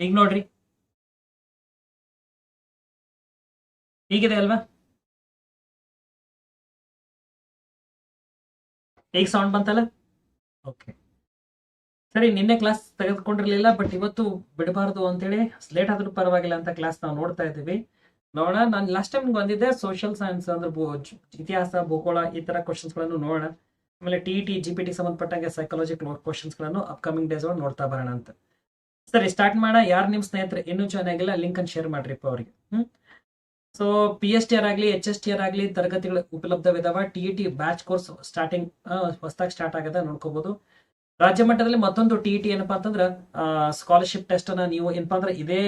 ಈಗ ನೋಡ್ರಿ. ಹೀಗಿದೆ ಅಲ್ವಾ? ಈಗ ಸೌಂಡ್ ಬಂತಲ್ಲ? ಓಕೆ ಸರಿ, ನಿನ್ನೆ ಕ್ಲಾಸ್ ತೆಗೆದುಕೊಂಡಿರ್ಲಿಲ್ಲ ಬಟ್ ಇವತ್ತು ಬಿಡಬಾರ್ದು ಅಂತೇಳಿ ಲೇಟ್ ಆದ್ರೂ ಪರವಾಗಿಲ್ಲ ಅಂತ ಕ್ಲಾಸ್ ನಾವು ನೋಡ್ತಾ ಇದ್ದೀವಿ. ನೋಡೋಣ, ನಾನು ಲಾಸ್ಟ್ ಟೈಮ್ ಬಂದಿದ್ದೆ ಸೋಷಿಯಲ್ ಸೈನ್ಸ್ ಅಂದ್ರೆ ಇತಿಹಾಸ, ಭೂಗೋಳ, ಈ ತರ ಕ್ವಶನ್ಸ್ಗಳನ್ನು ನೋಡೋಣ. ಆಮೇಲೆ T T G P T ಸಂಬಂಧಪಟ್ಟಂಗೆ ಸೈಕಾಲಜಿ ಕ್ವಶನ್ಸ್ಗಳನ್ನು ಅಪ್ಕಮಿಂಗ್ ಡೇಸ್ ನೋಡ್ತಾ ಬರೋಣ ಅಂತ. ಸರಿ ಸ್ಟಾರ್ಟ್ ಮಾಡ. ಯಾರು ನಿಮ್ಮ ಸ್ನೇಹಿತರೆ? ಇನ್ನೂ ಜಾಯ್ನ್ ಆಗಿಲ್ಲ. ಲಿಂಕ್ ಅನ್ನು ಶೇರ್ ಮಾಡ್ರಿಪ್ಪ ಅವರಿಗೆ. ಹ್ಮ್? So P S T R ಆಗಲಿ ಎಚ್ ಎಸ್ ಟಿ ಆರ್ ಆಗಲಿ, ತರಗತಿಗಳು ಉಪಲಬ್ಧವಿದಾವ. T E T batch course starting ಹೊಸದಾಗಿ ಸ್ಟಾರ್ಟ್ ಆಗದ ನೋಡ್ಕೋಬಹುದು ರಾಜ್ಯ ಮಟ್ಟದಲ್ಲಿ ಮತ್ತೊಂದು ಟಿ ಇ ಟಿ ಏನಪ್ಪಾ ಅಂತಂದ್ರೆ ಸ್ಕಾಲರ್ಶಿಪ್ ಟೆಸ್ಟ್ ಅನ್ನ ನೀವು ಏನಪ್ಪಾ ಅಂದ್ರೆ ಇದೇ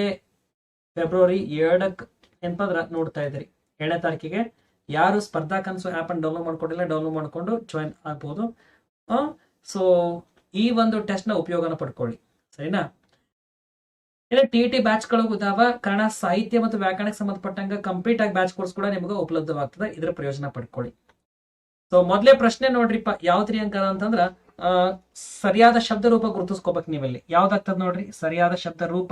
ಫೆಬ್ರವರಿ ಎರಡಕ್ಕೆ ಏನಪ್ಪಾ ಅಂದ್ರೆ ನೋಡ್ತಾ ಇದ್ದೀರಿ. ಏಳನೇ ತಾರೀಕಿಗೆ. ಯಾರು ಸ್ಪರ್ಧಾ ಕನಸು ಆ್ಯಪ್ ಅನ್ನು ಡೌನ್ಲೋಡ್ ಮಾಡ್ಕೊಂಡಿಲ್ಲ ಡೌನ್ಲೋಡ್ ಮಾಡಿಕೊಂಡು ಜಾಯಿನ್ ಆಗ್ಬೋದು. ಸೊ ಈ ಒಂದು ಟೆಸ್ಟ್ನ ಉಪಯೋಗನ ಪಡ್ಕೊಳ್ಳಿ. ಸರಿನಾ? ಇಲ್ಲ ಟಿ ಟಿ ಬ್ಯಾಚ್ಗಳು ಇದಾವ. ಕನ್ನಡ ಸಾಹಿತ್ಯ ಮತ್ತು ವ್ಯಾಕರಣಕ್ಕೆ ಸಂಬಂಧಪಟ್ಟಂಗ ಕಂಪ್ಲೀಟ್ ಆಗಿ ಬ್ಯಾಚ್ ಕೋರ್ಸ್ ಕೂಡ ನಿಮಗೆ ಉಪಲಬ್ಧವಾಗ್ತದೆ. ಇದರ ಪ್ರಯೋಜನ ಪಡ್ಕೊಳ್ಳಿ. ಸೊ ಮೊದಲೇ ಪ್ರಶ್ನೆ ನೋಡ್ರಿಪ್ಪ. ಯಾವ ತ್ರಿಯಂಕದ ಅಂತಂದ್ರ ಆ, ಸರಿಯಾದ ಶಬ್ದ ರೂಪ ಗುರುತಿಸ್ಕೋಬೇಕು ನೀವಲ್ಲಿ. ಯಾವ್ದಾಗ್ತದ ನೋಡ್ರಿ? ಸರಿಯಾದ ಶಬ್ದ ರೂಪ.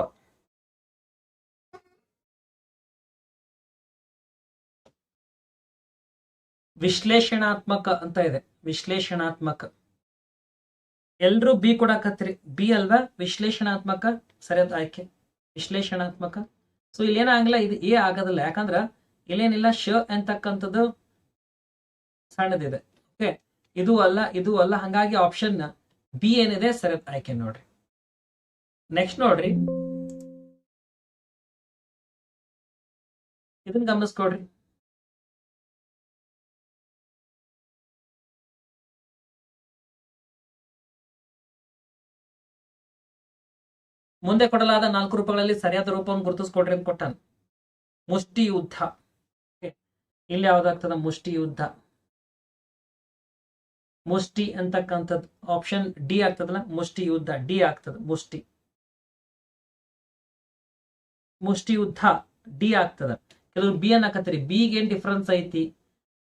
ವಿಶ್ಲೇಷಣಾತ್ಮಕ ಅಂತ ಇದೆ. ವಿಶ್ಲೇಷಣಾತ್ಮಕ. ಎಲ್ರು ಬಿ ಕೊಡಾಕತ್ರಿ ಬಿ ಅಲ್ವಾ? ವಿಶ್ಲೇಷಣಾತ್ಮಕ. ಸರಿಯಾದ ಆಯ್ಕೆ. ವಿಶ್ಲೇಷಣಾತ್ಮಕ. ಸೊ ಇಲ್ಲಿ ಏನಾಗಲ್ಲ ಇದು ಎ ಆಗೋದಿಲ್ಲ. ಯಾಕಂದ್ರೆ, ಇಲ್ಲೇನಿಲ್ಲ, ಶ ಅಂತಕ್ಕಂಥದ್ದು ಸಣ್ಣದಿದೆ. ಓಕೆ ಇದು ಅಲ್ಲ ಇದು ಅಲ್ಲ, ಹಂಗಾಗಿ ಆಪ್ಷನ್ ಬಿ ಏನಿದೆ ಸರಿಯಾದ ಆಯ್ಕೆ ನೋಡ್ರಿ. ನೆಕ್ಸ್ಟ್ ನೋಡ್ರಿ. ಇದನ್ನ ಗಮನಿಸ್ಕೊಡ್ರಿ. ಮುಂದೆ ಕೊಡಲಾದ ನಾಲ್ಕು ರೂಪಗಳಲ್ಲಿ ಸರಿಯಾದ ರೂಪವನ್ನು ಗುರುತಿಸ್ಕೊಡ್ರಿ ಅಂತ ಕೊಟ್ಟಾನ. ಮುಷ್ಟಿ ಯುದ್ಧ. ಇಲ್ಲಿ ಯಾವ್ದಾಗ್ತದ? ಮುಷ್ಟಿ ಯುದ್ಧ ಮುಷ್ಟಿ ಅಂತಕ್ಕಂಥದ್ದು ಆಪ್ಷನ್ ಡಿ ಆಗ್ತದಲ್ಲ? ಮುಷ್ಟಿ ಯುದ್ಧ ಡಿ ಆಗ್ತದ. ಮುಷ್ಟಿ. ಮುಷ್ಟಿ ಯುದ್ಧ ಡಿ ಆಗ್ತದ. ಕೆಲವರು ಬಿ ಅನ್ನಕತ್ತೀರಿ ಬಿಗೆ ಏನ್ ಡಿಫ್ರೆನ್ಸ್ ಐತಿ?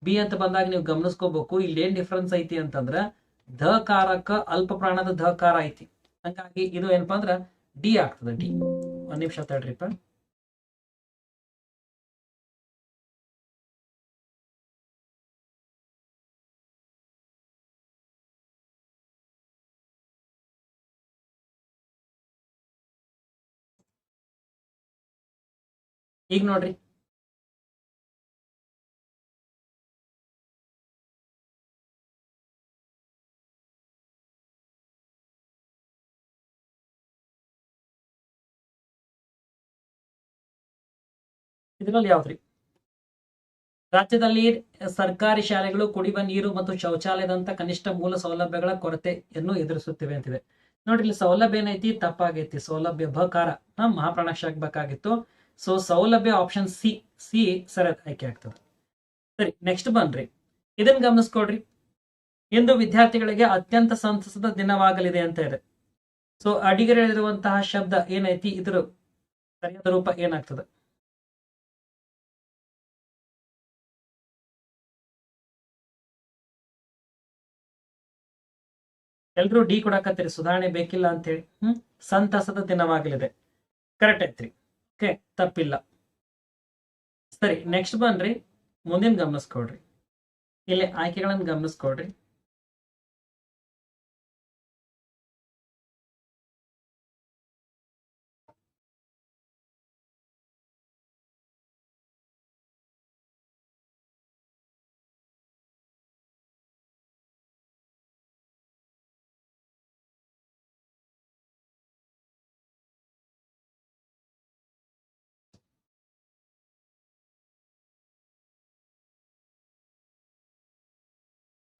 ಬಿ ಅಂತ ಬಂದಾಗ ನೀವು ಗಮನಿಸ್ಕೋಬೇಕು. ಇಲ್ಲಿ ಏನ್ ಡಿಫ್ರೆನ್ಸ್ ಐತಿ ಅಂತಂದ್ರ ಧ ಕಾರಕ ಅಲ್ಪ ಪ್ರಾಣದ ಧ ಕಾರ ಐತಿ. ಹಂಗಾಗಿ ಇದು ಏನಪ್ಪಾ ಅಂದ್ರ ಡಿ ಆಗ್ತದೆ ಡಿ ಒಂದ್ ನಿಮಿಷ ತಡ್ರಿಪ್ಪ ಈಗ ನೋಡ್ರಿ. ಇದರಲ್ಲಿ ಯಾವ್ದ್ರಿ? ರಾಜ್ಯದಲ್ಲಿ ಸರ್ಕಾರಿ ಶಾಲೆಗಳು ಕುಡಿಯುವ ನೀರು ಮತ್ತು ಶೌಚಾಲಯದಂತ ಕನಿಷ್ಠ ಮೂಲ ಸೌಲಭ್ಯಗಳ ಕೊರತೆಯನ್ನು ಎದುರಿಸುತ್ತಿವೆ ಅಂತಿದೆ. ನೋಡ್ರಿ, ಇಲ್ಲಿ ಸೌಲಭ್ಯ ಏನೈತಿ? ತಪ್ಪಾಗೈತಿ. ಸೌಲಭ್ಯ ಬಕಾರ ನಾ ಮಹಾಪ್ರಾಣಾಕ್ಷ ಆಗ್ಬೇಕಾಗಿತ್ತು. ಸೊ, ಸೌಲಭ್ಯ ಆಪ್ಷನ್ ಸಿ ಸಿ ಸರಿಯಾದ ಆಯ್ಕೆ ಆಗ್ತದೆ. ಸರಿ ನೆಕ್ಸ್ಟ್ ಬನ್ರಿ ಇದನ್ನ ಗಮನಿಸ್ಕೊಡ್ರಿ ಇಂದು ವಿದ್ಯಾರ್ಥಿಗಳಿಗೆ ಅತ್ಯಂತ ಸಂತಸದ ದಿನವಾಗಲಿದೆ ಅಂತ ಇದೆ. ಸೊ ಅಡಿಗರೆಳಿರುವಂತಹ ಶಬ್ದ ಏನೈತಿ? ಇದ್ರ ಸರಿಯಾದ ರೂಪ ಏನಾಗ್ತದೆ? ಎಲ್ರು ಡಿ ಕೊಡಾಕತ್ತೀರಿ, ಸುಧಾರಣೆ ಬೇಕಿಲ್ಲ ಅಂತ ಹೇಳಿ ಹ್ಮ್? ಸಂತಸದ ದಿನವಾಗಲಿದೆ. ಕರೆಕ್ಟ್ ಐತ್ರಿ. ಓಕೆ ತಪ್ಪಿಲ್ಲ. ಸರಿ ನೆಕ್ಸ್ಟ್ ಬನ್ರಿ ಮುಂದಿನ ಗಮನಿಸ್ಕೊಡ್ರಿ ಇಲ್ಲಿ ಆಯ್ಕೆಗಳನ್ನು ಗಮನಿಸ್ಕೊಡ್ರಿ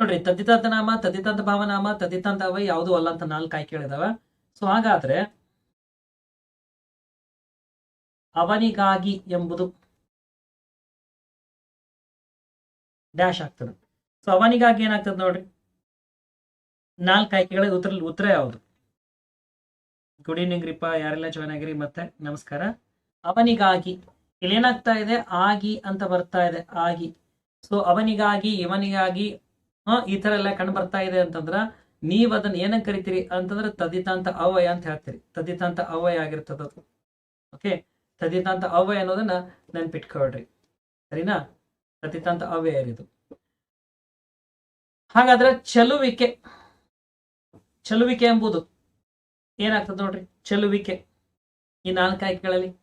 ನೋಡ್ರಿ, ತದ್ದಿತಾಂತ ನಾಮ, ತದ್ದಿತಾಂತ ಭಾವನಾಮ, ತದ್ದಿತಾಂತ ಅವ ಯಾವುದು ಅಲ್ಲ ಅಂತ ನಾಲ್ಕು ಆಯ್ಕೆಗಳಿದಾವ ಸೊ ಹಾಗಾದ್ರೆ ಅವನಿಗಾಗಿ ಎಂಬುದು ಡ್ಯಾಶ್ ಆಗ್ತದೆ. ಸೊ ಅವನಿಗಾಗಿ ಏನಾಗ್ತದೆ ನೋಡ್ರಿ? ನಾಲ್ಕು ಆಯ್ಕೆಗಳ ಉತ್ತರ ಉತ್ತರ ಯಾವುದು? ಗುಡ್ ಈವ್ನಿಂಗ್ ರೀಪ ಯಾರೆಲ್ಲ ಜಾಯ್ನ್ ಆಗಿರಿ? ಮತ್ತೆ ನಮಸ್ಕಾರ. ಅವನಿಗಾಗಿ, ಇಲ್ಲಿ ಏನಾಗ್ತಾ ಇದೆ? ಆಗಿ ಅಂತ ಬರ್ತಾ ಇದೆ. ಆಗಿ. ಸೊ ಅವನಿಗಾಗಿ, ಇವನಿಗಾಗಿ ಈ ತರ ಎಲ್ಲ ಕಂಡು ಬರ್ತಾ ಇದೆ ಅಂತಂದ್ರ ನೀವ್ ಅದನ್ನ ಏನಂಗ್ ಕರಿತೀರಿ ಅಂತಂದ್ರೆ ತದಿತಾಂತ ಅವಯ ಅಂತ ಹೇಳ್ತೀರಿ. ತದಿತಾಂತ ಅವಯ ಆಗಿರ್ತದ ಓಕೆ ತದಿತಾಂತ ಅವಯ ಅನ್ನೋದನ್ನ ನೆನ್ಪಿಟ್ಕೊಳ್ರಿ. ಸರಿನಾ? ತದಿತಾಂತ ಅವ್ಯಯ ಇದು ಹಾಗಾದ್ರೆ ಚಲುವಿಕೆ. ಚಲುವಿಕೆ ಎಂಬುದು ಏನಾಗ್ತದೆ ನೋಡ್ರಿ? ಚಲುವಿಕೆ. ಈ ನಾಲ್ಕು ಆಯ್ಕೆಗಳಲ್ಲಿ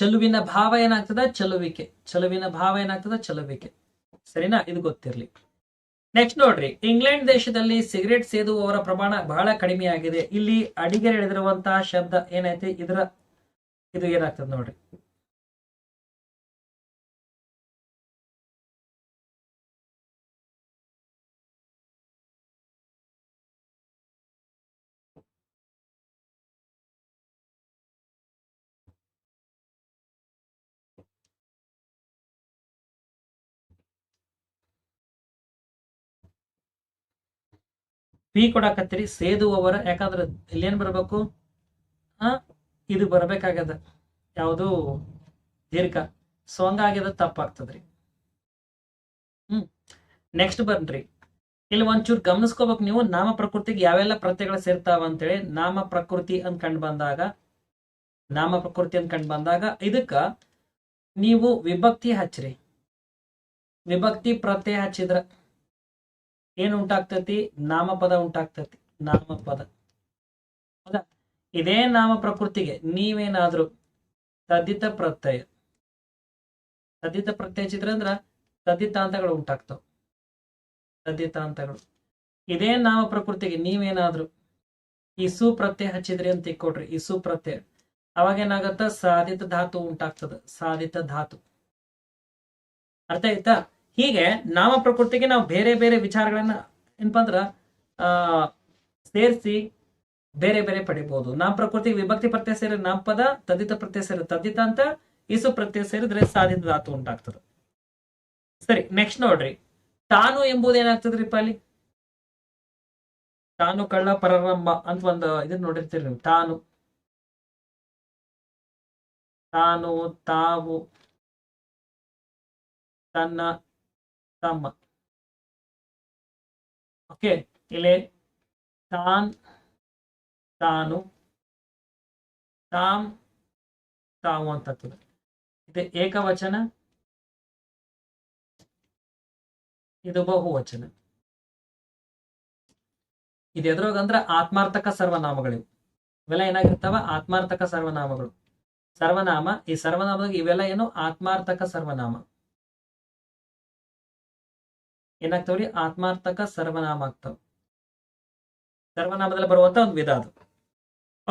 ಚಲುವಿನ ಭಾವ ಏನಾಗ್ತದ? ಚಲುವಿಕೆ. ಚಲುವಿನ ಭಾವ ಏನಾಗ್ತದ? ಚಲುವಿಕೆ. ಸರಿನಾ? ಇದು ಗೊತ್ತಿರ್ಲಿ. ನೆಕ್ಸ್ಟ್ ನೋಡ್ರಿ. ಇಂಗ್ಲೆಂಡ್ ದೇಶದಲ್ಲಿ ಸಿಗರೇಟ್ ಸೇದುವವರ ಪ್ರಮಾಣ ಬಹಳ ಕಡಿಮೆ ಆಗಿದೆ ಇಲ್ಲಿ ಅಡಿಗೆ ಎಳೆದಿರುವಂತಹ ಶಬ್ದ ಏನೈತಿ? ಇದರ, ಇದು ಏನಾಗ್ತದ ನೋಡ್ರಿ. ಪಿ ಕೊಡಾಕತ್ತೀರಿ ಸೇದುವವರ ಯಾಕಂದ್ರೆ ಇಲ್ಲೇನ್ ಬರ್ಬೇಕು? ಆ, ಇದು ಬರಬೇಕಾಗ್ಯದ. ಯಾವುದು ದೀರ್ಘ. ಸೊ ಹಂಗಾಗ್ಯದ, ತಪ್ಪಾಗ್ತದ್ರಿ. ಹ್ಮ್. ನೆಕ್ಸ್ಟ್ ಬನ್ರಿ. ಇಲ್ಲಿ ಒಂಚೂರು ಗಮನಿಸ್ಕೋಬೇಕು ನೀವು, ನಾಮ ಪ್ರಕೃತಿಗೆ ಯಾವೆಲ್ಲ ಪ್ರತ್ಯಯಗಳು ಸೇರ್ತಾವ ಅಂತೇಳಿ. ನಾಮ ಪ್ರಕೃತಿ ಅಂತ ಕಂಡು ಬಂದಾಗ, ನಾಮ ಪ್ರಕೃತಿ ಅಂತ ಕಂಡು ಬಂದಾಗ, ಇದಕ್ಕ ನೀವು ವಿಭಕ್ತಿ ಹಚ್ಚ್ರಿ ವಿಭಕ್ತಿ ಪ್ರತ್ಯಯ ಹಚ್ಚಿದ್ರ. ಏನ್ ಉಂಟಾಗ್ತತಿ? ನಾಮಪದ ಉಂಟಾಗ್ತತಿ. ನಾಮಪದ. ಹೌದಾ? ಇದೇ ನಾಮ ಪ್ರಕೃತಿಗೆ ನೀವೇನಾದ್ರು ತದ್ದಿತ ಪ್ರತ್ಯಯ. ತದ್ದಿತ ಪ್ರತ್ಯಯ ಚಿತ್ರ ಅಂದ್ರ ತದ್ದಿತಾಂತಗಳು ಉಂಟಾಗ್ತಾವ. ತದ್ದಿತಾಂತಗಳು ಇದೇ ನಾಮ ಪ್ರಕೃತಿಗೆ ನೀವೇನಾದ್ರೂ ಇಸು ಪ್ರತ್ಯಯ ಹಚ್ಚಿದ್ರಿ ಅಂತ ಇಕ್ಕೊಡ್ರಿ ಇಸು ಪ್ರತ್ಯಯ. ಅವಾಗ ಏನಾಗತ್ತ ಸಾಧಿತ ಧಾತು ಉಂಟಾಗ್ತದ. ಸಾಧಿತ ಧಾತು. ಅರ್ಥ ಆಯ್ತಾ? ಹೀಗೆ ನಾಮ ಪ್ರಕೃತಿಗೆ ನಾವು ಬೇರೆ ಬೇರೆ ವಿಚಾರಗಳನ್ನ ಏನಪ್ಪ ಅಂದ್ರ, ಆ, ಸೇರಿಸಿ ಬೇರೆ ಬೇರೆ ಪಡಿಬಹುದು ನಾಮ ಪ್ರಕೃತಿ ವಿಭಕ್ತಿ ಪ್ರತ್ಯಯ ಸೇರಿ ನಾಮಪದ ತದ್ದಿತ ಪ್ರತ್ಯಯ ಸೇರಿ ತದ್ದಿತ ಅಂತ, ಇಸು ಪ್ರತ್ಯಯ ಸೇರಿದ್ರೆ ಸಾಧಿತ ಧಾತು ಉಂಟಾಗ್ತದೆ. ಸರಿ ನೆಕ್ಸ್ಟ್ ನೋಡ್ರಿ. ತಾನು ಎಂಬುದು ಏನಾಗ್ತದ್ರಿಪ್ಪ ಪಾಲಿ ತಾನು, ಕಳ್ಳ ಪರರಂಭ ಅಂತ ಒಂದು ಇದನ್ನ ನೋಡಿರ್ತೀರಿ ನೀವು. ತಾನು. ತಾನು, ತಾವು, ತನ್ನ ತಮ್ಮ ಓಕೆ ಇಲ್ಲಿ ತಾನ್ ತಾನು ತಾಮ್ ತಾವು ಅಂತ ಇದು ಏಕವಚನ ಇದು ಬಹುವಚನ ಇದು ಎದ್ರೋಗಂದ್ರ ಆತ್ಮಾರ್ಥಕ ಸರ್ವನಾಮಗಳಿವೆ ಇವೆಲ್ಲ ಏನಾಗಿರ್ತಾವ ಆತ್ಮಾರ್ಥಕ ಸರ್ವನಾಮಗಳು ಸರ್ವನಾಮ ಈ ಸರ್ವನಾಮದಾಗ ಇವೆಲ್ಲ ಏನು ಆತ್ಮಾರ್ಥಕ ಸರ್ವನಾಮ ಏನಾಗ್ತಾವ್ರಿ? ಆತ್ಮಾರ್ಥಕ ಸರ್ವನಾಮ ಆಗ್ತಾವ ಸರ್ವನಾಮದಲ್ಲಿ ಬರುವಂತ ಒಂದು ವಿಧ ಅದು.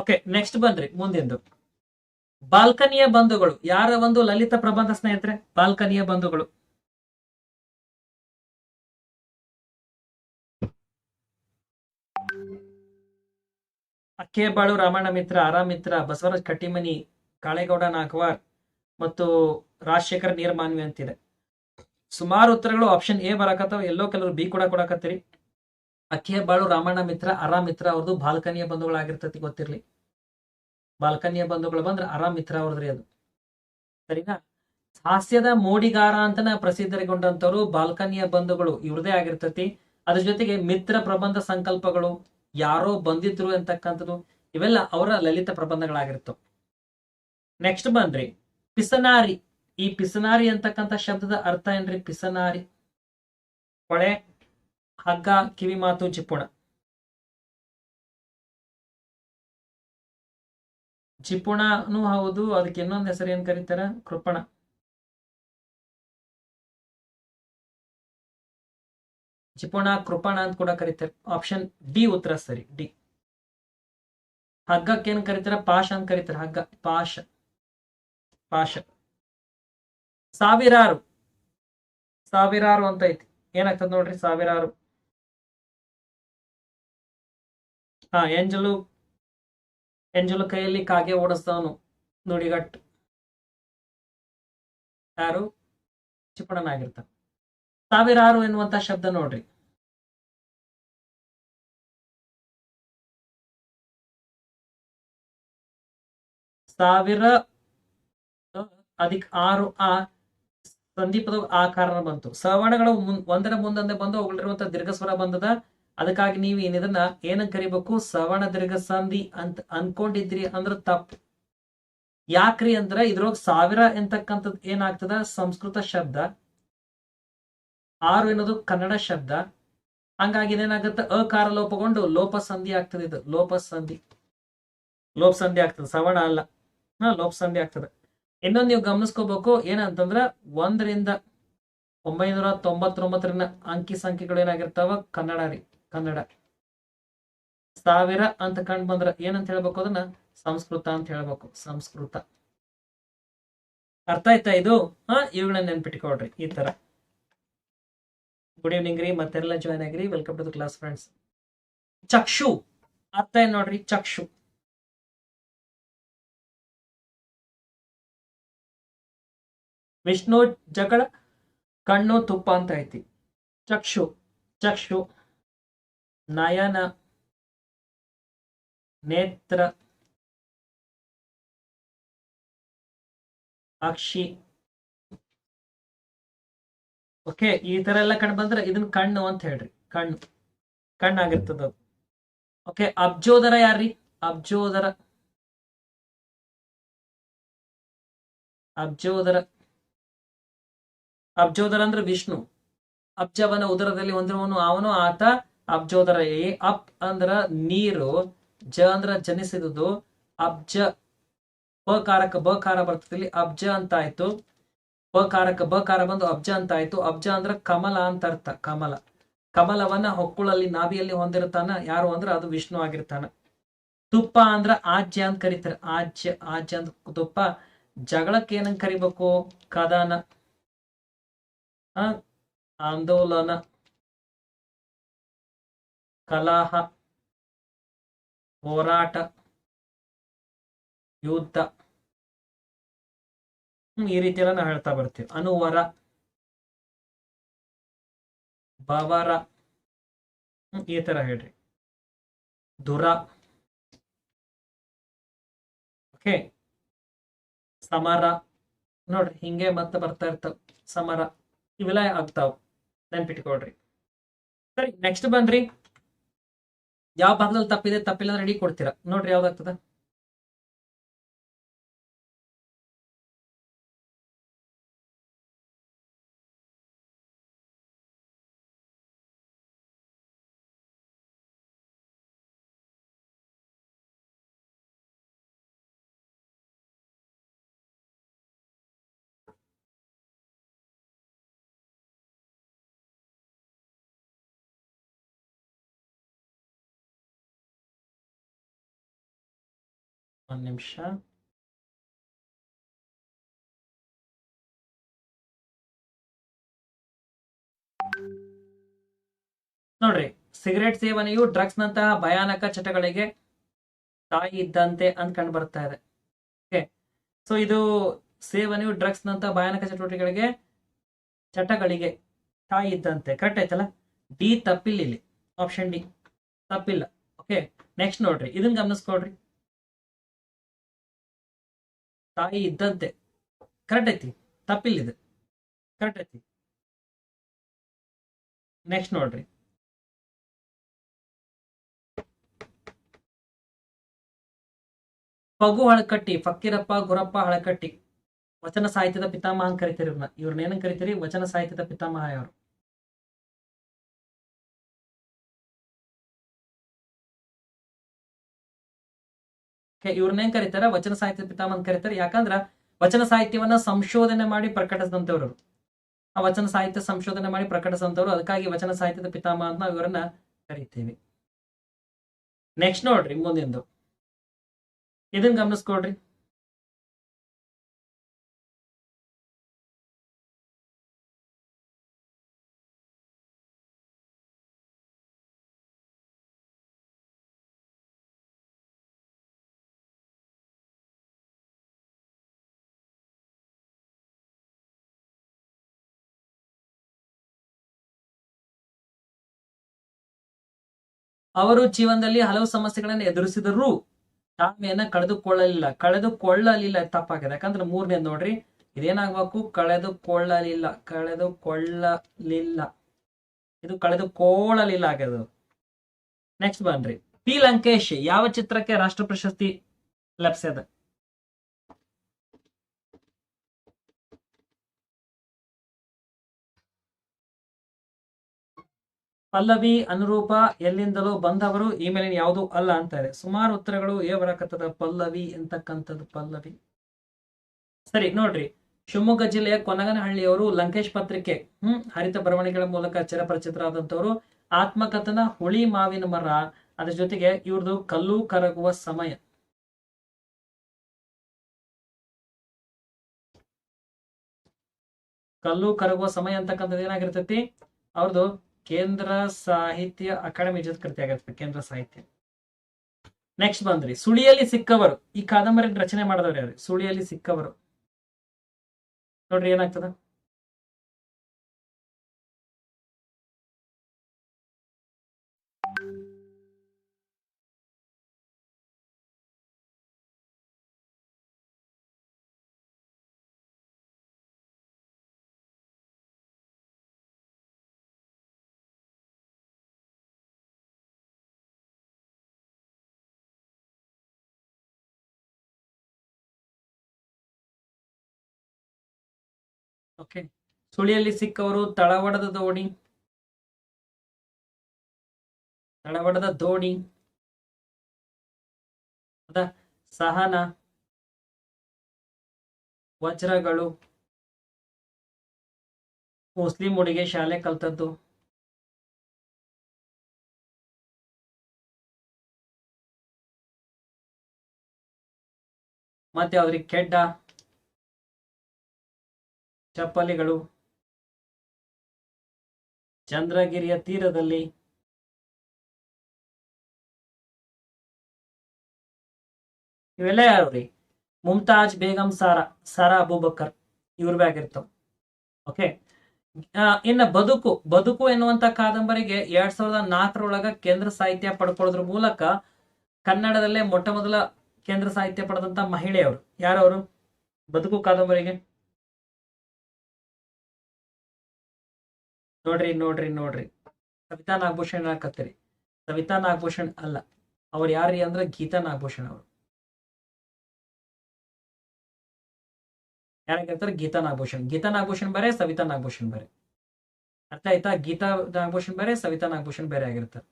ಓಕೆ ನೆಕ್ಸ್ಟ್ ಬಂದ್ರಿ, ಮುಂದಿಂದು. ಬಾಲ್ಕನಿಯ ಬಂಧುಗಳು, ಯಾರ ಒಂದು ಲಲಿತ ಪ್ರಬಂಧ ಸ್ನೇಹಿತರೆ? ಬಾಲ್ಕನಿಯ ಬಂಧುಗಳು. ಅಕ್ಕೇಬಾಳು ರಾಮಣ್ಣ ಮಿತ್ರ ಆರಾಮ್ ಮಿತ್ರ ಬಸವರಾಜ್ ಕಟ್ಟಿಮನಿ, ಕಾಳೇಗೌಡ ನಾಗವಾರ್ ಮತ್ತು ರಾಜಶೇಖರ್ ನೀರ್ಮಾನ್ವಿ ಅಂತಿದೆ. ಸುಮಾರು ಉತ್ತರಗಳು ಆಪ್ಷನ್ ಎ ಬರಕತ್ತಾವ, ಎಲ್ಲೋ ಕೆಲವರು ಬಿ ಕೂಡ ಕೊಡಕತ್ತೀರಿ. ಅಕ್ಕೇಬಾಳು ರಾಮಣ್ಣ ಮಿತ್ರ, ಅರಾ ಮಿತ್ರ ಅವ್ರದ್ದು ಬಾಲ್ಕನಿಯ ಬಂಧುಗಳಾಗಿರ್ತತಿ ಗೊತ್ತಿರ್ಲಿ. ಬಾಲ್ಕನಿಯ ಬಂಧುಗಳು ಬಂದ್ರೆ ಅರಾ ಮಿತ್ರ ಅವ್ರದ್ರಿ ಅದು. ಸರಿನಾ? ಹಾಸ್ಯದ ಮೋಡಿಗಾರ ಅಂತನ ಪ್ರಸಿದ್ಧರಿಗೊಂಡಂತವ್ರು ಬಾಲ್ಕನಿಯ ಬಂಧುಗಳು ಇವ್ರದೇ ಆಗಿರ್ತತಿ. ಅದ್ರ ಜೊತೆಗೆ ಮಿತ್ರ ಪ್ರಬಂಧ ಸಂಕಲ್ಪಗಳು ಯಾರೋ ಬಂದಿದ್ರು ಅಂತಕ್ಕಂಥದ್ದು, ಇವೆಲ್ಲ ಅವರ ಲಲಿತ ಪ್ರಬಂಧಗಳಾಗಿರ್ತವೆ. ನೆಕ್ಸ್ಟ್ ಬಂದ್ರಿ. ಪಿಸನಾರಿ. ಈ ಪಿಸನಾರಿ ಅಂತಕ್ಕಂಥ ಶಬ್ದದ ಅರ್ಥ ಏನ್ರಿ? ಪಿಸನಾರಿ. ಕೊಳೆ, ಹಗ್ಗ, ಕಿವಿ ಮಾತು ಜಿಪುಣ ಜಿಪುಣನು ಹೌದು, ಅದಕ್ಕೆ ಇನ್ನೊಂದು ಹೆಸರು ಏನ್ ಕರೀತಾರ? ಕೃಪಣ. ಜಿಪುಣ ಕೃಪಣ ಅಂತ ಕೂಡ ಕರೀತಾರೆ. ಆಪ್ಷನ್ ಡಿ ಉತ್ತರ ಸರಿ, ಡಿ. ಹಗ್ಗಕ್ಕೆ ಏನ್ ಕರೀತಾರ? ಪಾಶ ಅಂತ ಕರೀತಾರೆ, ಹಗ್ಗ. ಪಾಶ ಪಾಶ ಸಾವಿರಾರು. ಸಾವಿರಾರು ಅಂತ ಐತಿ. ಏನಾಗ್ತದ ನೋಡ್ರಿ ಸಾವಿರಾರು? ಹಾ, ಎಂಜಲು ಎಂಜಲು ಕೈಯಲ್ಲಿ ಕಾಗೆ ಓಡಿಸ್ತಾವನು ನುಡಿಗಟ್ಟು. ಯಾರು? ಚಿಪ್ಪಣನಾಗಿರ್ತಾನ ಸಾವಿರಾರು ಎನ್ನುವಂತ ಶಬ್ದ ನೋಡ್ರಿ. ಸಾವಿರ, ಅಧಿಕ ಆರು, ಆ ಸಂದೀಪದ ಆಕಾರ ಬಂತು. ಸವರ್ಣಗಳು ಒಂದರ ಮುಂದಂದೆ ಬಂದು ಅವುಗಳಿರುವಂತ ದೀರ್ಘ ಸ್ವರ ಬಂದದ. ಅದಕ್ಕಾಗಿ ನೀವು ಏನಿದನ್ನ ಏನಂತ ಕರಿಬೇಕು? ಸವರ್ಣ ದೀರ್ಘ ಸಂಧಿ ಅಂತ ಅನ್ಕೊಂಡಿದ್ರಿ ಅಂದ್ರ ತಪ್ಪು. ಯಾಕ್ರಿ ಅಂದ್ರ ಇದ್ರೊಳಗ ಸಾವಿರ ಎಂತಕ್ಕಂಥದ್ ಏನಾಗ್ತದ? ಸಂಸ್ಕೃತ ಶಬ್ದ. ಆರು ಏನದು ಕನ್ನಡ ಶಬ್ದ. ಹಂಗಾಗಿ ಏನಾಗುತ್ತೆ ಅಕಾರ ಲೋಪಗೊಂಡು ಲೋಪ ಸಂಧಿ ಆಗ್ತದೆ ಇದು. ಲೋಪ ಸಂಧಿ ಲೋಪ ಸಂಧಿ ಆಗ್ತದೆ. ಸವರ್ಣ ಅಲ್ಲ. ಹಾ ಲೋಪ ಸಂಧಿ ಆಗ್ತದೆ. ಇನ್ನೊಂದು ನೀವು ಗಮನಿಸ್ಕೋಬೇಕು, ಏನಂತಂದ್ರ ಒಂದರಿಂದ ಒಂಬೈನೂರ ತೊಂಬತ್ತೊಂಬತ್ತರಿಂದ ಅಂಕಿ ಸಂಖ್ಯೆಗಳು ಏನಾಗಿರ್ತಾವ? ಕನ್ನಡ ರೀ, ಕನ್ನಡ. ಸಾವಿರ ಅಂತ ಕಂಡು ಬಂದ್ರ ಏನಂತ ಹೇಳ್ಬೇಕು ಅದನ್ನ? ಸಂಸ್ಕೃತ ಅಂತ ಹೇಳ್ಬೇಕು, ಸಂಸ್ಕೃತ. ಅರ್ಥ ಆಯ್ತಾ ಇದು? ಹಾ, ಇವುಗಳನ್ನ ನೆನ್ಪಿಟ್ಕೊಳ್ರಿ, ಈ ತರ. ಗುಡ್ ಈವ್ನಿಂಗ್ ರೀ, ಮತ್ತೆಲ್ಲ ಜಾಯ್ನ್ ಆಗಿರಿ. Welcome to the class friends Chakshu. ಅರ್ಥ ಏನ್ ನೋಡ್ರಿ? ಚಕ್ಷು. ವಿಷ್ಣು ಜಗಳ, ಕಣ್ಣು ತುಪ್ಪ ಅಂತ ಐತಿ. ಚಕ್ಷು ಚಕ್ಷು, ನಯನ, ನೇತ್ರ, ಅಕ್ಷಿ. ಓಕೆ, ಈ ತರ ಎಲ್ಲ ಕಂಡು ಬಂದ್ರೆ ಇದನ್ನ ಕಣ್ಣು ಅಂತ ಹೇಳ್ರಿ. ಕಣ್ಣು, ಕಣ್ಣಾಗಿರ್ತದ ಓಕೆ, ಅಬ್ಜೋದರ ಯಾರ್ರಿ? ಅಬ್ಜೋದರ. ಅಬ್ಜೋದರ. ಅಬ್ಜೋದರ ಅಂದ್ರೆ ವಿಷ್ಣು. ಅಬ್ಜವನ ಉದರದಲ್ಲಿ ಹೊಂದಿರುವನು ಅವನು, ಆತ ಅಬ್ಜೋದರ. ಏ ಅಪ್ ಅಂದ್ರ ನೀರು, ಜ ಅಂದ್ರ ಜನಿಸಿದುದು. ಅಬ್ಜ ಬಕಾರಕ ಬಕಾರ ಬರ್ತದೆ ಇಲ್ಲಿ. ಅಬ್ಜ ಅಂತ ಆಯ್ತು ಬಕಾರಕ ಬಕಾರ ಬಂದು ಅಬ್ಜ ಅಂತ ಆಯ್ತು ಅಬ್ಜ ಅಂದ್ರ ಕಮಲ ಅಂತ ಅರ್ಥ, ಕಮಲ. ಕಮಲವನ್ನ ಹೊಕ್ಕುಳಲ್ಲಿ, ನಾಭಿಯಲ್ಲಿ ಹೊಂದಿರ್ತಾನ ಯಾರು ಅಂದ್ರ ಅದು ವಿಷ್ಣು ಆಗಿರ್ತಾನ. ತುಪ್ಪ ಅಂದ್ರ ಆಜ್ಯ ಅಂತ ಕರೀತಾರೆ. ಆಜ್ಯ ಆಜ್ಯ ಅಂತ ತುಪ್ಪ. ಜಗಳಕ್ಕೆ ಏನಂಗ್ ಕರಿಬೇಕು? ಕದನ. ಆಂದೋಲನ ಕಲಹ ಹೋರಾಟ ಯುದ್ಧ. ಈ ರೀತಿ ಎಲ್ಲ ನಾವು ಹೇಳ್ತಾ ಬರ್ತೀವಿ. ಅನುವರ ಬವರ ಈ ತರ ಹೇಳ್ರಿ. ದುರ, ಓಕೆ. ಸಮರ, ನೋಡ್ರಿ, ಹಿಂಗೆ ಮತ್ತೆ ಬರ್ತಾ ಇರ್ತಾವ. ಸಮರ. ಇವೆಲ್ಲ ಆಗ್ತಾವ. ನೆನ್ಪಿಟ್ಕೊಳ್ರಿ ಸರಿ ನೆಕ್ಸ್ಟ್ ಬಂದ್ರಿ. ಯಾವ ಭಾಗದಲ್ಲಿ ತಪ್ಪಿದೆ ತಪ್ಪಿಲ್ಲ ರೆಡಿ ಕೊಡ್ತೀರಾ? ನೋಡ್ರಿ ಯಾವ್ದಾಗ್ತದ. ಒಂದ್ ನಿಮಿಷ. ನೋಡ್ರಿ, ಸಿಗರೇಟ್ ಸೇವನೆಯು ಡ್ರಗ್ಸ್ ನಂತಹ ಭಯಾನಕ ಚಟಗಳಿಗೆ ತಾಯಿ ಇದ್ದಂತೆ ಅಂತ ಕಂಡು ಬರ್ತಾ ಇದೆ. ಓಕೆ ಸೊ ಇದು ಸೇವನೆಯು ಡ್ರಗ್ಸ್ ನಂತಹ ಭಯಾನಕ ಚಟುವಟಿಕೆಗಳಿಗೆ, ಚಟಗಳಿಗೆ ತಾಯಿ ಇದ್ದಂತೆ. ಕರೆಕ್ಟ್ ಆಯ್ತಲ್ಲ? ಡಿ ತಪ್ಪಿಲ್ಲ ಇಲ್ಲಿ. ಆಪ್ಷನ್ ಡಿ ತಪ್ಪಿಲ್ಲ. ಓಕೆ ನೆಕ್ಸ್ಟ್ ನೋಡ್ರಿ. ಇದನ್ನ ಗಮನಿಸ್ಕೊಳ್ರಿ. ತಾಯಿ ಇದ್ದಂತೆ. ಕರೆಕ್ಟ್ ಐತಿ. ತಪ್ಪಿಲ್ಲ ಇದು ಕರೆಕ್ಟ್ ಐತಿ. ನೆಕ್ಸ್ಟ್ ನೋಡ್ರಿ. ಪಗು ಹಳಕಟ್ಟಿ ಫಕ್ಕೀರಪ್ಪ ಗುರಪ್ಪ ಹಳಕಟ್ಟಿ. ವಚನ ಸಾಹಿತ್ಯದ ಪಿತಾಮಹ ಅಂತ ಕರಿತೀರಿ ಇವ್ರನ್ನ. ಇವ್ರನ್ನ ಏನಂತ ಕರಿತೀರಿ? ವಚನ ಸಾಹಿತ್ಯದ ಪಿತಾಮಹ ಅವರು ಇವ್ರನ್ನ ಏನ್ ಕರೀತಾರ? ವಚನ ಸಾಹಿತ್ಯ ಪಿತಾಮಹ ಅಂತ ಕರೀತಾರೆ. ಯಾಕಂದ್ರ ವಚನ ಸಾಹಿತ್ಯವನ್ನ ಸಂಶೋಧನೆ ಮಾಡಿ ಪ್ರಕಟಿಸಿದಂತವ್ರು ಆ ವಚನ ಸಾಹಿತ್ಯ ಸಂಶೋಧನೆ ಮಾಡಿ ಪ್ರಕಟಿಸಿದಂತವ್ರು ಅದಕ್ಕಾಗಿ ವಚನ ಸಾಹಿತ್ಯದ ಪಿತಾಮಹ ಅಂತ ನಾವು ಇವರನ್ನ ಕರಿತೀವಿ. ನೆಕ್ಸ್ಟ್ ನೋಡ್ರಿ ಮುಂದಿಂದು ಇದನ್ನ ಗಮನಿಸ್ಕೊಡ್ರಿ ಅವರು ಜೀವನದಲ್ಲಿ ಹಲವು ಸಮಸ್ಯೆಗಳನ್ನು ಎದುರಿಸಿದರು ತಾಳ್ಮೆಯನ್ನ ಕಳೆದುಕೊಳ್ಳಲಿಲ್ಲ. ಕಳೆದುಕೊಳ್ಳಲಿಲ್ಲ ತಪ್ಪಾಗಿದೆ ಯಾಕಂದ್ರೆ ಮೂರನೇ ನೋಡ್ರಿ, ಇದೇನಾಗ್ಬೇಕು? ಕಳೆದುಕೊಳ್ಳಲಿಲ್ಲ. ಕಳೆದುಕೊಳ್ಳಲಿಲ್ಲ. ಇದು ಕಳೆದುಕೊಳ್ಳಲಿಲ್ಲ ಆಗ್ಯದ. ನೆಕ್ಸ್ಟ್ ಬನ್ರಿ ಪಿ ಲಂಕೇಶ್, ಯಾವ ಚಿತ್ರಕ್ಕೆ ರಾಷ್ಟ್ರ ಪ್ರಶಸ್ತಿ ಲಭಿಸ್ಯದ? ಪಲ್ಲವಿ, ಅನುರೂಪ ಎಲ್ಲಿಂದಲೂ ಬಂದವರು ಈ ಮೇಲಿನ ಯಾವುದು ಅಲ್ಲ ಅಂತ ಇದೆ. ಸುಮಾರು ಉತ್ತರಗಳು ಏ ಬರಕತ್ತದ ಪಲ್ಲವಿ ಎಂತಕ್ಕಂಥದ್ದು ಪಲ್ಲವಿ. ಸರಿ, ನೋಡ್ರಿ. ಶಿವಮೊಗ್ಗ ಜಿಲ್ಲೆಯ ಕೊನಗನಹಳ್ಳಿಯವರು ಲಂಕೇಶ್ ಪತ್ರಿಕೆ, ಹ್ಮ್, ಹರಿತ ಬರವಣಿಗೆಗಳ ಮೂಲಕ ಚಿರಪರಿಚಿತರಾದಂತವರು ಆತ್ಮಕಥನ ಹುಳಿ ಮಾವಿನ ಮರ, ಅದ್ರ ಜೊತೆಗೆ ಇವ್ರದ್ದು ಕಲ್ಲು ಕರಗುವ ಸಮಯ. ಕಲ್ಲು ಕರಗುವ ಸಮಯ ಅಂತಕ್ಕಂಥದ್ದು ಏನಾಗಿರ್ತೈತಿ? ಅವ್ರದ್ದು ಕೇಂದ್ರ ಸಾಹಿತ್ಯ ಅಕಾಡೆಮಿ ಕೃತಿ ಆಗಿರ್ತದೆ ಕೇಂದ್ರ ಸಾಹಿತ್ಯ. ನೆಕ್ಸ್ಟ್ ಬಂದ್ರಿ, ಸುಳಿಯಲ್ಲಿ ಸಿಕ್ಕವರು. ಈ ಕಾದಂಬರಿ ರಚನೆ ಮಾಡಿದವ್ರು ಯಾರು? ಸುಳಿಯಲ್ಲಿ ಸಿಕ್ಕವರು. ನೋಡ್ರಿ ಏನಾಗ್ತದ? ಓಕೆ. ಸುಳಿಯಲ್ಲಿ ಸಿಕ್ಕವರು ತಳವಡದ ದೋಣಿ. ತಳವಡದ ದೋಣಿ. ಸಹನ. ವಜ್ರಗಳು. ಮುಸ್ಲಿಂ ಹುಡುಗಿ ಶಾಲೆ ಕಲ್ತದ್ದು. ಮತ್ತೆ ಅವ್ರಿಗೆ ಕೆಡ್ಡ. ಚಪ್ಪಲಿಗಳು. ಚಂದ್ರಗಿರಿಯ ತೀರದಲ್ಲಿ ಇವೆಲ್ಲ ಯಾರ್ರಿ ಮುಮ್ತಾಜ್ ಬೇಗಂ ಸಾರಾ ಸಾರಾ ಅಬೂಬಕರ್ ಇವ್ರ ಆಗಿರ್ತಾವ. ಓಕೆ? ಇನ್ನ ಬದುಕು ಬದುಕು ಎನ್ನುವಂತ ಕಾದಂಬರಿಗೆ ಎರಡ್ ಸಾವಿರದ ನಾಲ್ಕರೊಳಗ ಕೇಂದ್ರ ಸಾಹಿತ್ಯ ಪಡ್ಕೊಳ್ಳೋದ್ರ ಮೂಲಕ ಕನ್ನಡದಲ್ಲೇ ಮೊಟ್ಟ ಮೊದಲ ಕೇಂದ್ರ ಸಾಹಿತ್ಯ ಪಡೆದಂತ ಮಹಿಳೆಯವರು. ಯಾರವರು? ಬದುಕು ಕಾದಂಬರಿಗೆ? ನೋಡ್ರಿ ನೋಡ್ರಿ ನೋಡ್ರಿ. ಸವಿತಾ ನಾಗಭೂಷಣ್ ಹಾಕತ್ತೀರಿ? ಸವಿತಾ ನಾಗಭೂಷಣ್ ಅಲ್ಲ. ಅವ್ರು ಯಾರ್ರಿ ಅಂದ್ರೆ ಗೀತಾ ನಾಗಭೂಷಣ್ ಅವರು. ಯಾರಾಗಿರ್ತಾರೆ ಗೀತಾ ನಾಗಭೂಷಣ್. ಗೀತಾ ನಾಗಭೂಷಣ್ ಬೇರೆ, ಸವಿತಾ ನಾಗಭೂಷಣ್ ಬೇರೆ. ಅರ್ಥ ಆಯ್ತಾ? ಗೀತಾ ನಾಗಭೂಷಣ್ ಬೇರೆ, ಸವಿತಾ ನಾಗಭೂಷಣ್ ಬೇರೆ ಆಗಿರ್ತಾರೆ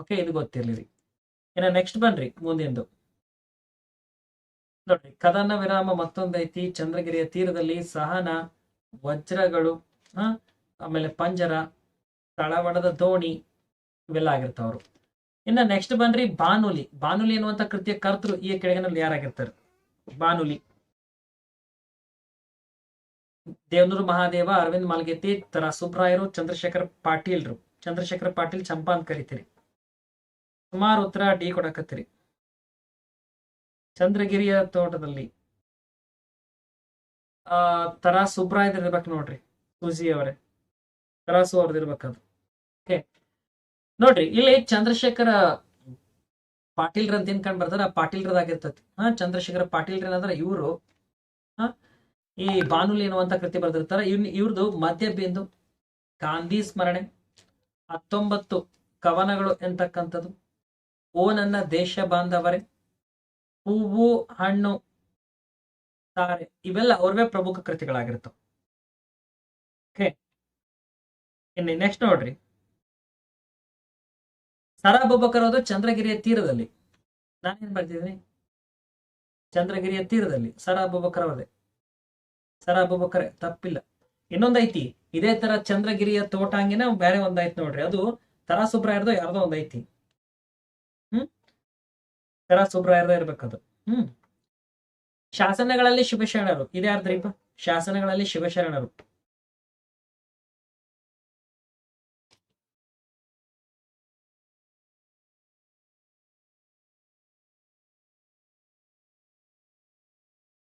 ಓಕೆ ಇದು ಗೊತ್ತಿರ್ಲಿರಿ ಇನ್ನ ನೆಕ್ಸ್ಟ್ ಬನ್ರಿ, ಮುಂದಿಂದು. ನೋಡ್ರಿ ಕದನ ವಿರಾಮ ಮತ್ತೊಂದೈತಿ. ಚಂದ್ರಗಿರಿಯ ತೀರದಲ್ಲಿ ಸಹನ, ವಜ್ರಗಳು ಆಮೇಲೆ ಪಂಜರ ತಳವಡದ ದೋಣಿ ಇವೆಲ್ಲ ಆಗಿರ್ತಾವ್ರು ಇನ್ನ ನೆಕ್ಸ್ಟ್ ಬನ್ರಿ ಬಾನುಲಿ. ಬಾನುಲಿ ಎನ್ನುವಂತ ಕೃತಿಯ ಕರ್ತೃ ಈ ಕೆಳಗಿನಲ್ಲಿ ಯಾರಾಗಿರ್ತಾರೆ? ಬಾನುಲಿ. ದೇವನೂರು ಮಹಾದೇವ, ಅರವಿಂದ್ ಮಾಲ್ಗೇತಿ, ತರ ಸುಬ್ರಾಯರು, ಚಂದ್ರಶೇಖರ್ ಪಾಟೀಲ್ರು. ಚಂದ್ರಶೇಖರ್ ಪಾಟೀಲ್ ಚಂಪಾ ಅಂತ ಕರಿತೀರಿ. ಸುಮಾರು ಉತ್ತರ ಡಿ ಕೊಡಕತ್ತೀರಿ. ಚಂದ್ರಗಿರಿಯ ತೋಟದಲ್ಲಿ. ಆ, ತರ ಸುಬ್ರಾಯ್ ಇರ್ಬೇಕು ನೋಡ್ರಿ. ಸೂಜಿ ಅವರೇ. ತರಾಸು ಹೊಡೆದಿರ್ಬೇಕದು ಓಕೆ ನೋಡ್ರಿ, ಇಲ್ಲಿ ಚಂದ್ರಶೇಖರ ಪಾಟೀಲ್ರ ಅಂತ ಏನ್ ಕಂಡ್ ಬರ್ತಾರ? ಪಾಟೀಲ್ರದಾಗಿರ್ತತಿ. ಹಾ, ಚಂದ್ರಶೇಖರ ಪಾಟೀಲ್ರ ಏನಂದ್ರ ಇವರು. ಹಾ, ಈ ಬಾನುಲಿ ಎನ್ನುವಂತ ಕೃತಿ ಬರ್ದಿರ್ತಾರ. ಇವ್ ಇವ್ರದ್ದು ಮಧ್ಯ ಬಿಂದು, ಗಾಂಧಿ ಸ್ಮರಣೆ, ಹತ್ತೊಂಬತ್ತು ಕವನಗಳು ಎಂತಕ್ಕಂಥದ್ದು ಓ ನನ್ನ ದೇಶ ಬಾಂಧವರೇ, ಹೂವು, ಹಣ್ಣು, ತಾರೆ, ಇವೆಲ್ಲ ಅವ್ರವೇ ಪ್ರಮುಖ ಕೃತಿಗಳಾಗಿರ್ತಾವೆ. ಓಕೆ ಇನ್ನು ನೆಕ್ಸ್ಟ್ ನೋಡ್ರಿ. ಸರಾ ಅಬೂಬಕರ್ ಅದು ಚಂದ್ರಗಿರಿಯ ತೀರದಲ್ಲಿ. ನಾನೇನ್ ಬರ್ತಿದ್ದೀನಿ ಚಂದ್ರಗಿರಿಯ ತೀರದಲ್ಲಿ ಸರಾಬಬಕರ್ ಅವರದೇ ಸರಾ ಅಬೂಬಕರ್ ತಪ್ಪಿಲ್ಲ. ಇನ್ನೊಂದೈತಿ, ಇದೇ ತರ ಚಂದ್ರಗಿರಿಯ ತೋಟಾಂಗಿನ ಬೇರೆ ಒಂದೈತಿ ನೋಡ್ರಿ. ಅದು ತರಾಸುಬ್ರಾಯರ್ದು ಯಾರ್ದೋ ಒಂದೈತಿ ಹ್ಮ್? ತರಾಸುಬ್ರಾಯರ್ದ ಇರ್ಬೇಕದು. ಹ್ಮ್? ಶಾಸನಗಳಲ್ಲಿ ಶಿವಶರಣರು. ಇದ್ಯಾರ್ದ್ರಿಪ್ಪ? ಶಾಸನಗಳಲ್ಲಿ ಶಿವಶರಣರು.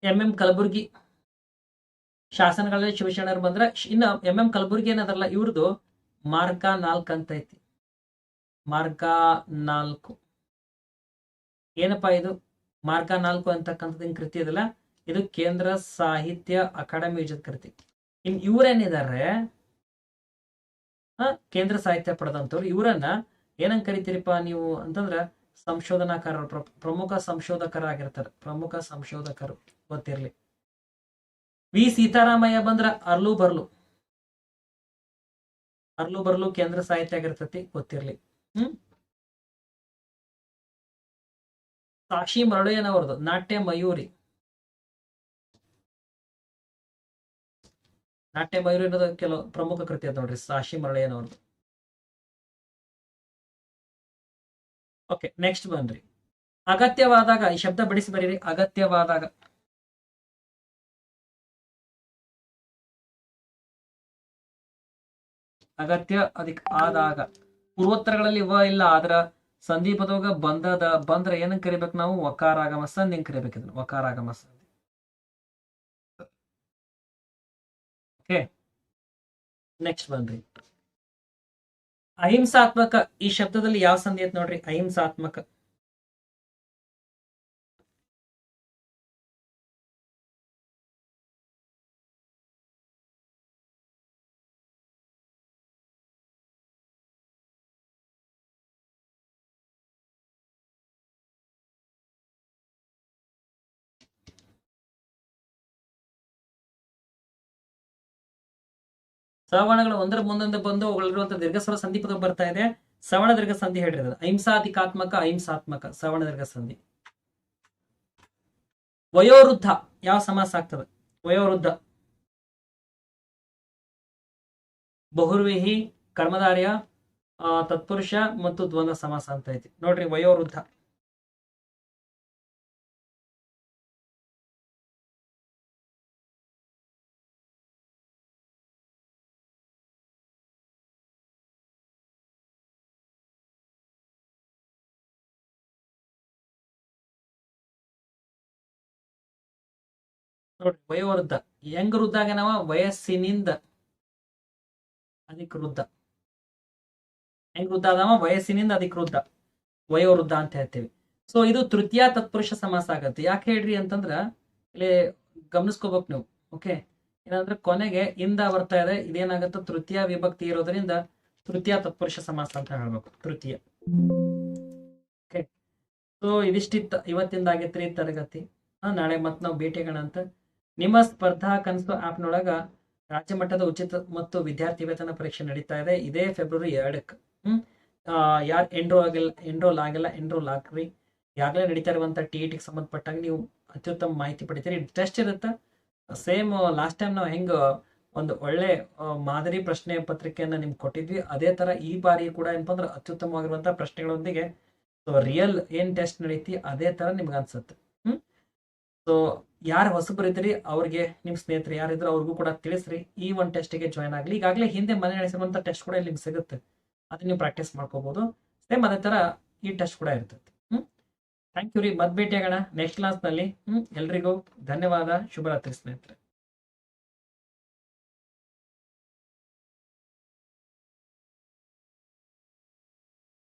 ಎಂ ಎಂ ಕಲಬುರ್ಗಿ ಶಾಸನಗಳಲ್ಲಿ ಶಿವಶರಣರು ಬಂದ್ರೆ ಇನ್ನು ಎಂ ಎಂ ಕಲಬುರ್ಗಿ ಏನದಲ್ಲ ಇವ್ರದ್ದು ಮಾರ್ಗ ನಾಲ್ಕು ಅಂತ ಐತಿ. ಮಾರ್ಗ ನಾಲ್ಕು. ಏನಪ್ಪಾ ಇದು? ಮಾರ್ಗ ನಾಲ್ಕು ಅಂತಕ್ಕಂಥದ್ದು ಕೃತಿ ಇದಲ್ಲ ಇದು ಕೇಂದ್ರ ಸಾಹಿತ್ಯ ಅಕಾಡೆಮಿ ಯೋಜಿತ ಕೃತಿ. ಇನ್ ಇವ್ರೇನಿದಾರೆ ಆ, ಕೇಂದ್ರ ಸಾಹಿತ್ಯ ಪಡೆದಂಥವ್ರು. ಇವರನ್ನ ಏನಂಗ್ ಕರಿತೀರಿಪ್ಪ ನೀವು ಅಂತಂದ್ರ ಸಂಶೋಧನಾಕಾರರು, ಪ್ರ- ಪ್ರಮುಖ ಸಂಶೋಧಕರಾಗಿರ್ತಾರೆ. ಪ್ರಮುಖ ಸಂಶೋಧಕರು ಗೊತ್ತಿರ್ಲಿ. ವಿ. ಸೀತಾರಾಮಯ್ಯ ಬಂದ್ರ ಅರ್ಲು ಬರ್ಲು. ಅರ್ಲು ಬರ್ಲು ಕೇಂದ್ರ ಸಾಹಿತ್ಯ ಆಗಿರ್ತತಿ, ಗೊತ್ತಿರ್ಲಿ. ಹ್ಮ್? ಸಾಕ್ಷಿ ಮರಳಯ್ಯನವರದು, ನಾಟ್ಯ ಮಯೂರಿ. ನಾಟ್ಯ ಮಯೂರಿ ಅನ್ನೋದು ಕೆಲವು ಪ್ರಮುಖ ಕೃತಿ ಅದ ನೋಡ್ರಿ, ಸಾಕ್ಷಿ ಮರಳಯ್ಯನವ್ರದ್ದು ಓಕೆ ನೆಕ್ಸ್ಟ್ ಬಂದ್ರಿ ಅಗತ್ಯವಾದಾಗ, ಈ ಶಬ್ದ ಬಿಡಿಸಿ ಬರೀರಿ, ಅಗತ್ಯವಾದಾಗ. ಅಗತ್ಯ ಅದಕ್ಕೆ ಆದಾಗ. ಪೂರ್ವೋತ್ತರಗಳಲ್ಲಿ ವ ಇಲ್ಲ, ಆದ್ರ ಸಂಧಿ ಪದವಾಗ ಬಂದದ, ಬಂದ್ರ ಏನಂಗ್ ಕರಿಬೇಕು ನಾವು? ವಕಾರಾಗಮ ಸಂಧಿ ಹೆಂಗ್ ಕರಿಬೇಕು ಇದನ್ನ ವಕಾರಾಗಮ ಸಂಧಿ ಓಕೆ ನೆಕ್ಸ್ಟ್ ಬನ್ರಿ ಅಹಿಂಸಾತ್ಮಕ ಈ ಶಬ್ದದಲ್ಲಿ ಯಾವ ಸಂಧಿ ಐತ್ ನೋಡ್ರಿ? ಅಹಿಂಸಾತ್ಮಕ. ಸವರ್ಣಗಳು ಒಂದರ ಮುಂದೊಂದು ಬಂದು ಅವುಗಳಿರುವಂತ ದೀರ್ಘಸ್ವರ ಸಂಧಿ ಪದ ಬರ್ತಾ ಇದೆ. ಸವರ್ಣ ದೀರ್ಘ ಸಂಧಿ ಹೇಳ್ರಿ ಅಹಿಂಸಾಧಿಕಾತ್ಮಕ, ಅಹಿಂಸಾತ್ಮಕ ಸವರ್ಣ ದೀರ್ಘ ಸಂಧಿ. ವಯೋವೃದ್ಧ ಯಾವ ಸಮಾಸ ಆಗ್ತದೆ? ವಯೋವೃದ್ಧ. ಬಹುರ್ವಿಹಿ, ಕರ್ಮಧಾರ್ಯ ತತ್ಪುರುಷ ಮತ್ತು ದ್ವಂದ್ವ ಸಮಾಸ ಅಂತ ಐತಿ. ನೋಡ್ರಿ, ವಯೋವೃದ್ಧ. ನೋಡ್ರಿ, ವಯೋವೃದ್ಧ. ಹೆಂಗ್ ವೃದ್ಧ ಆಗ್ಯಾನವ ವಯಸ್ಸಿನಿಂದ ಅಧಿಕೃದ್ಧ ಹೆಂಗ್ ವೃದ್ಧ ಅದಾವ ವಯಸ್ಸಿನಿಂದ ಅಧಿಕೃದ್ಧ ವಯೋವೃದ್ಧ ಅಂತ ಹೇಳ್ತೇವೆ. ಸೊ ಇದು ತೃತೀಯ ತತ್ಪುರುಷ ಸಮಾಸ ಆಗತ್ತೆ. ಯಾಕೆ ಹೇಳ್ರಿ ಅಂತಂದ್ರ, ಇಲ್ಲಿ ಗಮನಿಸ್ಕೋಬೇಕು ನೀವು ಓಕೆ ಏನಂದ್ರೆ, ಕೊನೆಗೆ ಇಂದ ಬರ್ತಾ ಇದೆ. ಇದೇನಾಗತ್ತೆ? ತೃತೀಯ ವಿಭಕ್ತಿ ಇರೋದ್ರಿಂದ ತೃತೀಯ ತತ್ಪುರುಷ ಸಮಾಸ ಅಂತ ಹೇಳ್ಬೇಕು. ತೃತೀಯ. ಓಕೆ ಸೊ ಇದಿಷ್ಟಿತ್ತ ಇವತ್ತಿಂದ ಆಗೈತ್ರಿ ತರಗತಿ. ನಾಳೆ ಮತ್ತೆ ನಾವು ಭೇಟಿಯಾಗೋಣ ಅಂತ ನಿಮ್ಮ ಸ್ಪರ್ಧಾ ಕನಸು ಆ್ಯಪ್ನೊಳಗ ರಾಜ್ಯ ಮಟ್ಟದ ಉಚಿತ ಮತ್ತು ವಿದ್ಯಾರ್ಥಿ ವೇತನ ಪರೀಕ್ಷೆ ನಡೀತಾ ಇದೆ. ಇದೇ ಫೆಬ್ರವರಿ ಎರಡಕ್ಕೆ. ಹ್ಮ್. ಯಾರು ಎನ್ರೋಲ್ ಆಗಿಲ್ಲ ಎನ್ರೋಲ್ ಆಗಿಲ್ಲ ಎನ್ರೋಲ್ ಹಾಕ್ರಿ ಈಗಾಗಲೇ ನಡೀತಾ ಇರುವಂತ ಟಿ ಟಿಗೆ ಸಂಬಂಧಪಟ್ಟಾಗ ನೀವು ಅತ್ಯುತ್ತಮ ಮಾಹಿತಿ ಪಡಿತೀರಿ. ಟೆಸ್ಟ್ ಇರುತ್ತೆ? ಸೇಮ್ ಲಾಸ್ಟ್ ಟೈಮ್ ನಾವು ಹೆಂಗ ಒಂದು ಒಳ್ಳೆ ಮಾದರಿ ಪ್ರಶ್ನೆ ಪತ್ರಿಕೆಯನ್ನ ನಿಮ್ಗೆ ಕೊಟ್ಟಿದ್ವಿ. ಅದೇ ತರ ಈ ಬಾರಿ ಕೂಡ ಏನಪ್ಪ ಅಂದ್ರೆ ಅತ್ಯುತ್ತಮವಾಗಿರುವಂತಹ ಪ್ರಶ್ನೆಗಳೊಂದಿಗೆ ಸೊ ರಿಯಲ್ ಏನ್ ಟೆಸ್ಟ್ ನಡೀತಿ, ಅದೇ ತರ ನಿಮ್ಗೆ ಅನ್ಸುತ್ತೆ. ಹ್ಮ್. ಸೊ ಯಾರು ಹೊಸಬರಿದ್ರಿ ಅವ್ರಿಗೆ ನಿಮ್ ಸ್ನೇಹಿತರು ಯಾರಿದ್ರು ಅವ್ರಿಗೂ ಕೂಡ ತಿಳಿಸ್ರಿ. ಈ ಒಂದು ಟೆಸ್ಟ್ಗೆ ಜಾಯ್ನ್ ಆಗ್ಲಿ. ಈಗಾಗಲೇ ಹಿಂದೆ ಮನೆ ನಡೆಸಿರುವಂತ ಟೆಸ್ಟ್ ಕೂಡ ಇಲ್ಲಿ ನಿಮ್ಗೆ ಸಿಗುತ್ತೆ. ಅದನ್ನ ನೀವು ಪ್ರಾಕ್ಟೀಸ್ ಮಾಡ್ಕೋಬಹುದು ಸೇಮ್ ಅದೇ ತರ ಈ ಟೆಸ್ಟ್ ಕೂಡ ಇರ್ತದೆ. ಹ್ಮ್? ಥ್ಯಾಂಕ್ ಯು ರೀ. ಮತ್ ಭೇಟಿ ಆಗೋಣ ನೆಕ್ಸ್ಟ್ ಕ್ಲಾಸ್ನಲ್ಲಿ. ಹ್ಮ್? ಎಲ್ರಿಗೂ ಧನ್ಯವಾದ. ಶುಭರಾತ್ರಿ ಸ್ನೇಹಿತರೆ.